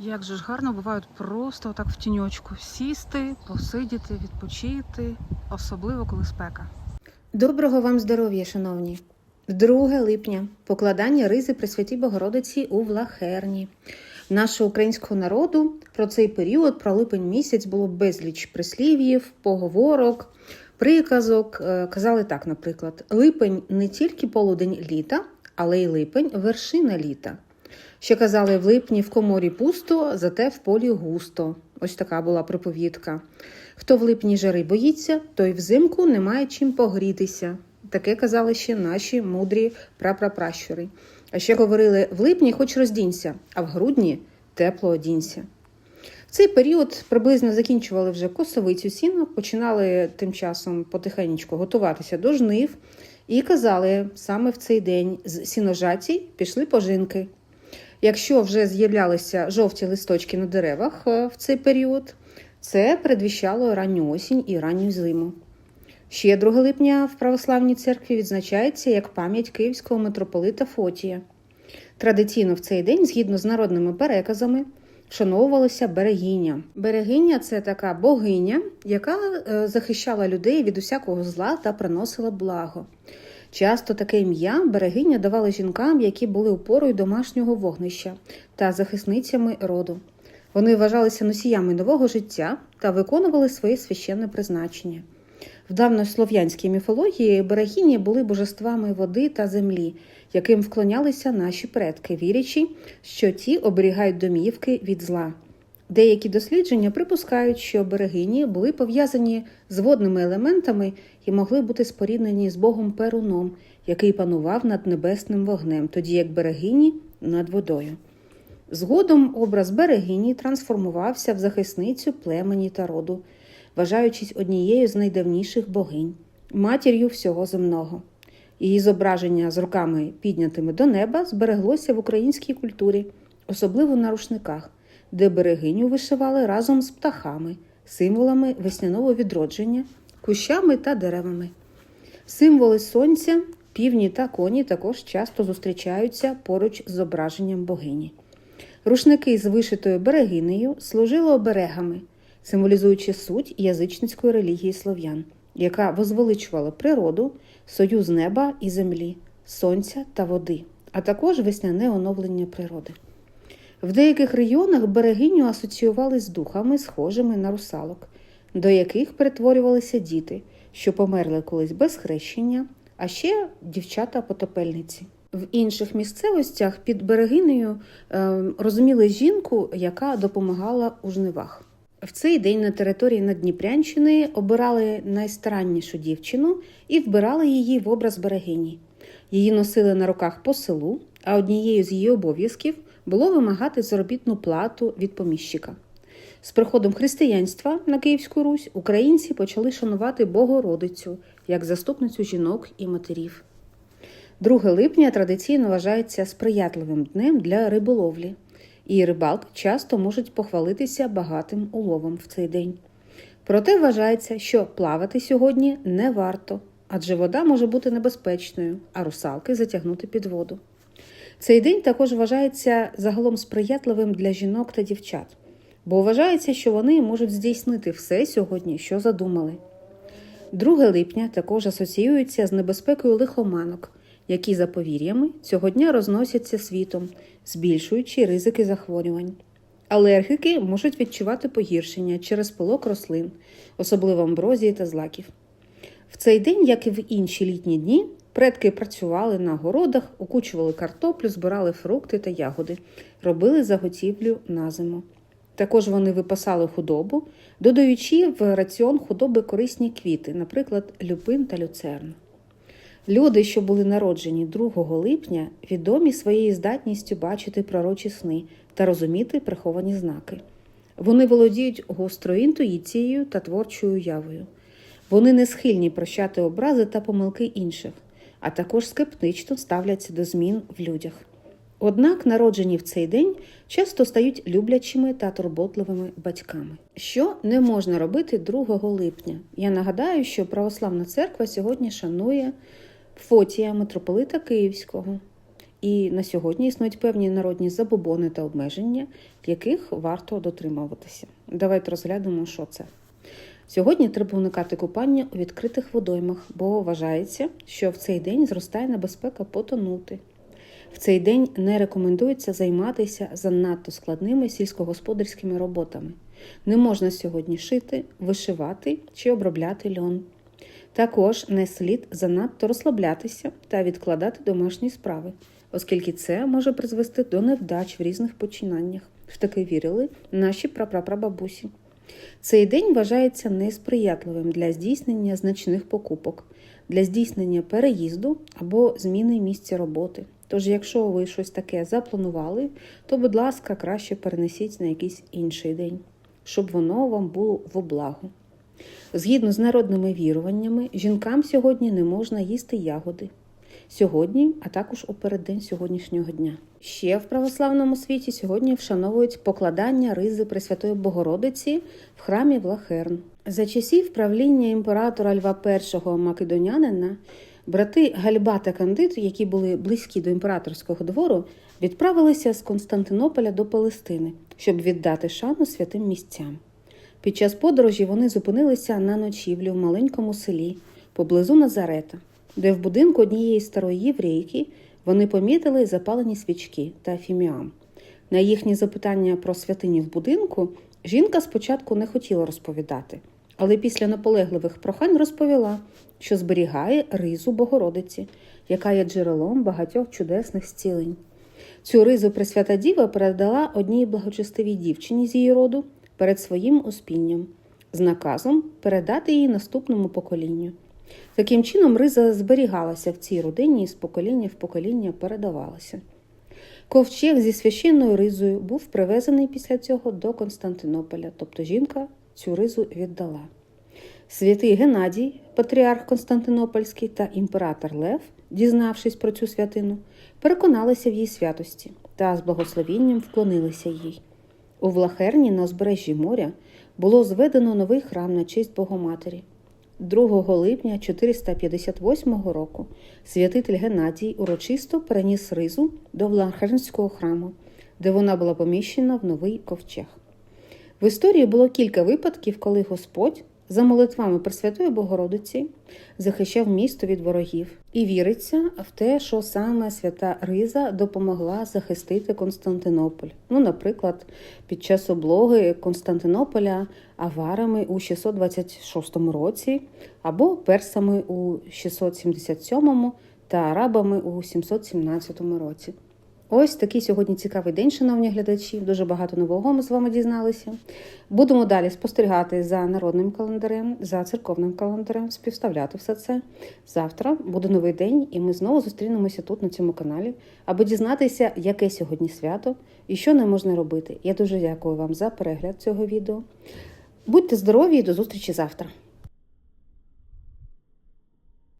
Як же ж гарно бувають просто так в тіньочку сісти, посидіти, відпочити, особливо коли спека. Доброго вам здоров'я, шановні! 2 липня покладання ризи Пресвятій Богородиці у Влахерні. Нашого українського народу про цей період, про липень місяць, було безліч прислів'їв, поговорок, приказок. Е, Казали так, наприклад, липень не тільки полудень літа, але й липень вершина літа. Ще казали в липні в коморі пусто, зате в полі густо. Ось така була приповідка. Хто в липні жари боїться, той взимку не має чим погрітися. Таке казали ще наші мудрі прапрапращури. А ще говорили: в липні хоч роздінься, а в грудні тепло одінься. В цей період приблизно закінчували вже косовицю сіно, починали тим часом потихеньку готуватися до жнив і казали, саме в цей день з сіножаті пішли пожинки. Якщо вже з'являлися жовті листочки на деревах е, в цей період, це передвіщало ранню осінь і ранню зиму. Ще 2 липня в православній церкві відзначається як пам'ять київського митрополита Фотія. Традиційно в цей день, згідно з народними переказами, вшановувалася берегиня. Берегиня це така богиня, яка е, захищала людей від усякого зла та приносила благо. Часто таке ім'я берегиня давали жінкам, які були опорою домашнього вогнища та захисницями роду. Вони вважалися носіями нового життя та виконували своє священне призначення. В давнослов'янській міфології берегині були божествами води та землі, яким вклонялися наші предки, вірячи, що ті оберігають домівки від зла. Деякі дослідження припускають, що берегині були пов'язані з водними елементами і могли бути споріднені з богом Перуном, який панував над небесним вогнем, тоді як берегині над водою. Згодом образ берегині трансформувався в захисницю племені та роду, вважаючись однією з найдавніших богинь, матір'ю всього земного. Її зображення з руками, піднятими до неба, збереглося в українській культурі, особливо на рушниках, де берегиню вишивали разом з птахами, символами весняного відродження, кущами та деревами. Символи сонця, півні та коні також часто зустрічаються поруч з зображенням богині. Рушники з вишитою берегинею служили оберегами, символізуючи суть язичницької релігії слов'ян, яка возвеличувала природу, союз неба і землі, сонця та води, а також весняне оновлення природи. В деяких регіонах берегиню асоціювали з духами, схожими на русалок, до яких перетворювалися діти, що померли колись без хрещення, а ще дівчата-потопельниці. В інших місцевостях під берегинею е, розуміли жінку, яка допомагала у жнивах. В цей день на території Надніпрянщини обирали найстараннішу дівчину і вбирали її в образ берегині. Її носили на руках по селу, а однією з її обов'язків було вимагати заробітну плату від поміщика. З приходом християнства на Київську Русь українці почали шанувати Богородицю як заступницю жінок і матерів. 2 липня традиційно вважається сприятливим днем для риболовлі, і рибалки часто можуть похвалитися багатим уловом в цей день. Проте вважається, що плавати сьогодні не варто, адже вода може бути небезпечною, а русалки затягнути під воду. Цей день також вважається загалом сприятливим для жінок та дівчат, бо вважається, що вони можуть здійснити все сьогодні, що задумали. 2 липня також асоціюється з небезпекою лихоманок, які за повір'ями цього дня розносяться світом, збільшуючи ризики захворювань. Алергіки можуть відчувати погіршення через пилок рослин, особливо амброзії та злаків. В цей день, як і в інші літні дні, предки працювали на городах, окучували картоплю, збирали фрукти та ягоди, робили заготівлю на зиму. Також вони випасали худобу, додаючи в раціон худоби корисні квіти, наприклад, люпин та люцерн. Люди, що були народжені 2 липня, відомі своєю здатністю бачити пророчі сни та розуміти приховані знаки. Вони володіють гострою інтуїцією та творчою уявою. Вони не схильні прощати образи та помилки інших, а також скептично ставляться до змін в людях. Однак народжені в цей день часто стають люблячими та турботливими батьками. Що не можна робити 2 липня? Я нагадаю, що православна церква сьогодні шанує Фотія, митрополита Київського. І на сьогодні існують певні народні забобони та обмеження, яких варто дотримуватися. Давайте розглянемо, що це. Сьогодні треба уникати купання у відкритих водоймах, бо вважається, що в цей день зростає небезпека потонути. В цей день не рекомендується займатися занадто складними сільськогосподарськими роботами. Не можна сьогодні шити, вишивати чи обробляти льон. Також не слід занадто розслаблятися та відкладати домашні справи, оскільки це може призвести до невдач в різних починаннях. В таке вірили наші прапрапрабабусі. Цей день вважається несприятливим для здійснення значних покупок, для здійснення переїзду або зміни місця роботи. Тож, якщо ви щось таке запланували, то, будь ласка, краще перенесіть на якийсь інший день, щоб воно вам було в облагу. Згідно з народними віруваннями, жінкам сьогодні не можна їсти ягоди. Сьогодні, а також у переддень сьогоднішнього дня. Ще в православному світі сьогодні вшановують покладання ризи Пресвятої Богородиці в храмі Влахерн. За часів правління імператора Льва І Македонянина брати Гальба та Кандид, які були близькі до імператорського двору, відправилися з Константинополя до Палестини, щоб віддати шану святим місцям. Під час подорожі вони зупинилися на ночівлю в маленькому селі поблизу Назарета, де в будинку однієї старої єврейки вони помітили запалені свічки та фіміам. На їхні запитання про святині в будинку жінка спочатку не хотіла розповідати, але після наполегливих прохань розповіла, що зберігає ризу Богородиці, яка є джерелом багатьох чудесних зцілень. Цю ризу Пресвята Діва передала одній благочестивій дівчині з її роду перед своїм успінням з наказом передати її наступному поколінню. Таким чином, риза зберігалася в цій родині і з покоління в покоління передавалася. Ковчег зі священною ризою був привезений після цього до Константинополя, тобто жінка цю ризу віддала. Святий Геннадій, патріарх Константинопольський та імператор Лев, дізнавшись про цю святину, переконалися в її святості та з благословінням вклонилися їй. У Влахерні на узбережжі моря було зведено новий храм на честь Богоматері. 2 липня 458 року святитель Геннадій урочисто переніс ризу до Влахернського храму, де вона була поміщена в новий ковчег. В історії було кілька випадків, коли Господь за молитвами Пресвятої Богородиці захищав місто від ворогів, і віриться в те, що саме свята Риза допомогла захистити Константинополь. Ну, наприклад, під час облоги Константинополя аварами у 626 році, або персами у 677 та арабами у 717 році. Ось такий сьогодні цікавий день, шановні глядачі. Дуже багато нового ми з вами дізналися. Будемо далі спостерігати за народним календарем, за церковним календарем, співставляти все це. Завтра буде новий день, і ми знову зустрінемося тут на цьому каналі, аби дізнатися, яке сьогодні свято і що не можна робити. Я дуже дякую вам за перегляд цього відео. Будьте здорові і до зустрічі завтра!